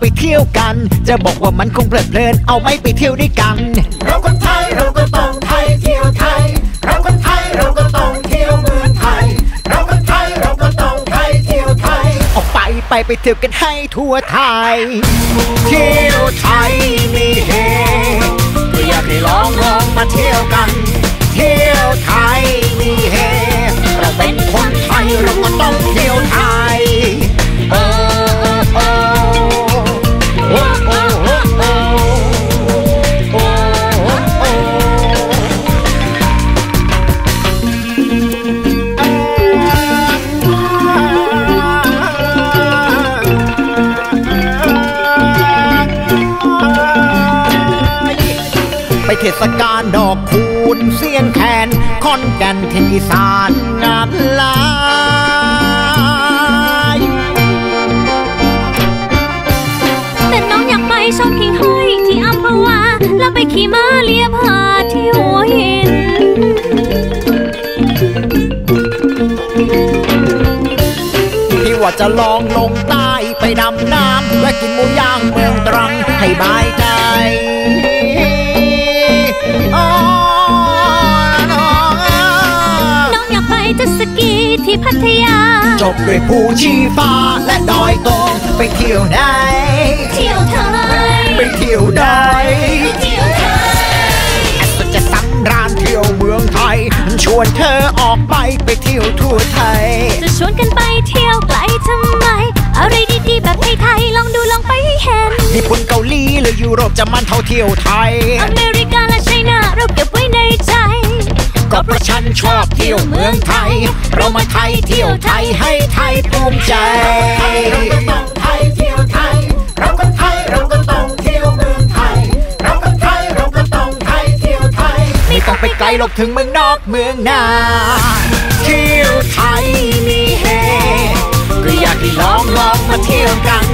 ไปเที่ยวกัน จะบอกว่ามันคงเพลิดเพลิน เอาไหม่ไปเที่ยวด้วยกัน เราคนไทยเราก็ต้องไทยเที่ยวไทย เราคนไทยเราก็ต้องเที่ยวเมืองไทย เราคนไทยเราก็ต้องไทยเที่ยวไทย ออกไปไปไปเที่ยวกันให้ทั่วไทย เที่ยวไทยมีเฮก็อยากให้ลองลองมาเที่ยวกัน เที่ยวไทยมีเฮเราเป็นคนไทยเราก็ต้องเที่ยวไทย ไปเทศกาลดอกคูณเสียงแคนคอนแก่นเทนอีสานงามหลายแต่น้องอยากไปชอบพิงห้อยที่อัมพวาแล้วไปขี่ม้าเลียผาที่หัวหินที่ว่าจะลองลงใต้ไปดำน้ำและกินหมูย่างเมืองตรังให้บายใจ บด้วยภูชีฟ้าและดอยตองไปเที่ยวไหน เที่ยวไทยไปเที่ยวได้เที่ยวไทยก็จะสำราญเที่ยวเมืองไทย ชวนเธอออกไปไปเที่ยวทั่วไทย จะชวนกันไปเที่ยวไกลทำไม อะไรดีๆแบบไทยๆลองดูลองไปให้เห็นญี่ปุ่นเกาหลีหรือยุโรปจะมันเท่าเที่ยวไทย อเมริกาและไชน่าเราเก็บไว้ในใจ ก็เพราะฉันชอบเที่ยวเมืองไทย เรามาไทยเที่ยวไทยให้ไทยภูมิใจเราก็ต้องไทยเที่ยวไทย เราคนไทยเราก็ต้องเที่ยวเมืองไทย เราคนไทยเราก็ต้องไทยเที่ยวไทย ไม่ต้องไปไกลหรอกถึงเมืองนอกเมืองนาเที่ยวไทยมีเฮก็อยากให้ลองลองมาเที่ยวกัน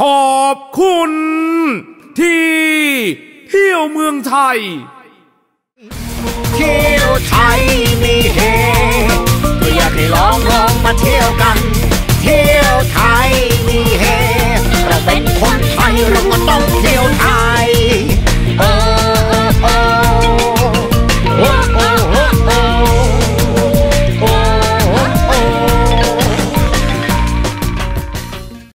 ขอบคุณที่เที่ยวเมืองไทย